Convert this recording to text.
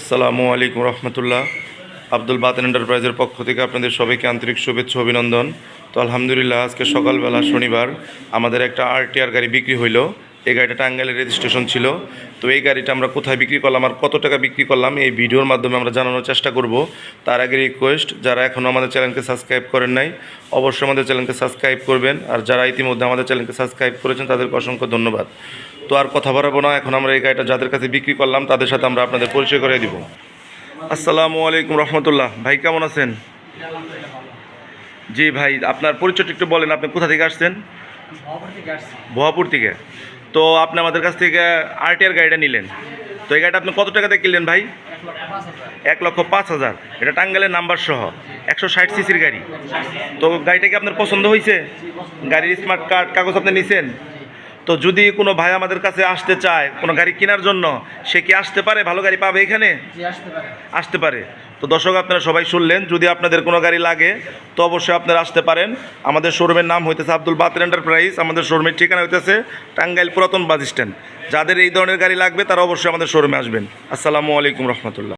আসসালামু আলাইকুম রহমতুল্লাহ। আব্দুল বাতেন এন্টারপ্রাইজের পক্ষ থেকে আপনাদের সবাইকে আন্তরিক শুভেচ্ছা, অভিনন্দন। তো আলহামদুলিল্লাহ, আজকে সকালবেলা শনিবার আমাদের একটা আরটিআর গাড়ি বিক্রি হইল। এই গাড়িটা টাঙ্গাইলের রেজিস্ট্রেশন ছিল। তো এই গাড়িটা আমরা কোথায় বিক্রি করলাম আর কত টাকা বিক্রি করলাম এই ভিডিওর মাধ্যমে আমরা জানানোর চেষ্টা করব। তার আগে রিকোয়েস্ট যারা এখনও আমাদের চ্যানেলকে সাবস্ক্রাইব করেন নাই, অবশ্যই আমাদের চ্যানেলকে সাবস্ক্রাইব করবেন। আর যারা ইতিমধ্যে আমাদের চ্যানেলকে সাবস্ক্রাইব করেছেন, তাদেরকে অসংখ্য ধন্যবাদ। তো আর কথা বাড়াবো না। এখন আমরা এই গাড়িটা যাদের কাছে বিক্রি করলাম তাদের সাথে আমরা আপনাদের পরিচয় করে দিব। আসসালামু আলাইকুম রহমতুল্লাহ। ভাই কেমন আছেন? জি ভাই আপনার পরিচয়টা একটু বলেন আপনি কোথা থেকে আসছেন? ভুয়াপুর থেকে তো আপনি আমাদের কাছ থেকে আরটিআর গাড়িটা নিলেন। তো এই গাড়িটা আপনি কত টাকাতে কিনলেন ভাই? এক লক্ষ পাঁচ হাজার। এক লক্ষ পাঁচ হাজার এটা টাঙ্গালের নাম্বার সহ। একশো ষাট সিসির গাড়ি। তো গাড়িটা কি আপনার পছন্দ হয়েছে? গাড়ির স্মার্ট কার্ড কাগজ আপনি নিছেন? তো যদি কোনো ভাই আমাদের কাছে আসতে চায় কোনো গাড়ি কেনার জন্য সে কি আসতে পারে? ভালো গাড়ি পাবে এখানে? আসতে পারে। তো দর্শক আপনারা সবাই শুনলেন যদি আপনাদের কোনো গাড়ি লাগে তো অবশ্যই আপনারা আসতে পারেন। আমাদের শোরুমের নাম হইতেছে আব্দুল বাতের এন্টারপ্রাইজ আমাদের শোরুমের ঠিকানা হইতেছে টাঙ্গাইল পুরাতন বাস স্ট্যান্ড। যাদের এই ধরনের গাড়ি লাগবে তারা অবশ্যই আমাদের শোরুমে আসবেন। আসসালামু আলাইকুম রহমতুল্লাহ।